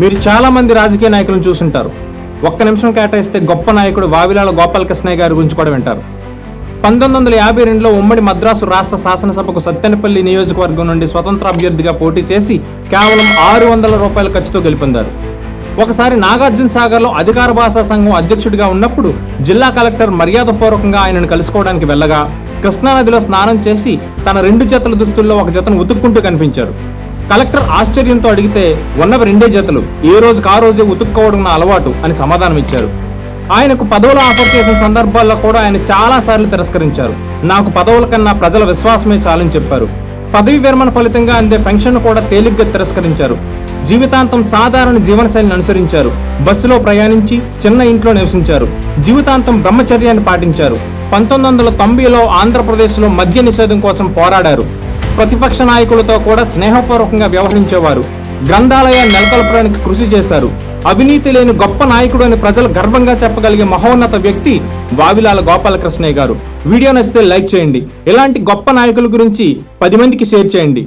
మీరు చాలామంది రాజకీయ నాయకులను చూసుంటారు. ఒక్క నిమిషం కేటాయిస్తే గొప్ప నాయకుడు వావిలాల గోపాలకృష్ణయ్య గారి గురించి కూడా వింటారు. పంతొమ్మిది వందల యాభై రెండులో ఉమ్మడి మద్రాసు రాష్ట్ర శాసనసభకు సత్తెనపల్లి నియోజకవర్గం నుండి స్వతంత్ర అభ్యర్థిగా పోటీ చేసి కేవలం ఆరు వందల రూపాయల ఖర్చుతో గెలుపొందారు. ఒకసారి నాగార్జున సాగర్లో అధికార భాషా సంఘం అధ్యక్షుడిగా ఉన్నప్పుడు జిల్లా కలెక్టర్ మర్యాదపూర్వకంగా ఆయనను కలుసుకోవడానికి వెళ్ళగా కృష్ణానదిలో స్నానం చేసి తన రెండు జతల దుస్తుల్లో ఒక జతను ఉతుక్కుంటూ కనిపించారు కలెక్టర్ ఆశ్చర్యంతో అడిగితే ఉన్నవి రెండే జతలు. ఏ రోజుకు ఆ రోజే ఉతుక్కోవడం నా అలవాటు అని సమాధానం ఇచ్చారు ఆయనకు పదవులు ఆఫర్ చేసిన సందర్భాల్లో కూడా ఆయన చాలా సార్లు తిరస్కరించారు. నాకు పదవుల కన్నా ప్రజల విశ్వాసమే చాలని చెప్పారు. పదవి విరమణ ఫలితంగా అందే పెన్షన్ కూడా తేలిగ్గా తిరస్కరించారు. జీవితాంతం సాధారణ జీవనశైలిని అనుసరించారు. బస్సులో ప్రయాణించి చిన్న ఇంట్లో నివసించారు. జీవితాంతం బ్రహ్మచర్యాన్ని పాటించారు. పంతొమ్మిది వందల తొంభైలో ఆంధ్రప్రదేశ్లో మద్య నిషేధం కోసం పోరాడారు. ప్రతిపక్ష నాయకులతో కూడా స్నేహపూర్వకంగా వ్యవహరించేవారు. గ్రంథాలయాన్ని నెలకొల్పడానికి కృషి చేశారు. అవినీతి లేని గొప్ప నాయకుడు అని ప్రజలు గర్వంగా చెప్పగలిగే మహోన్నత వ్యక్తి వావిలాల గోపాలకృష్ణయ్య గారు. వీడియో నచ్చితే లైక్ చేయండి. ఇలాంటి గొప్ప నాయకుల గురించి పది మందికి షేర్ చేయండి.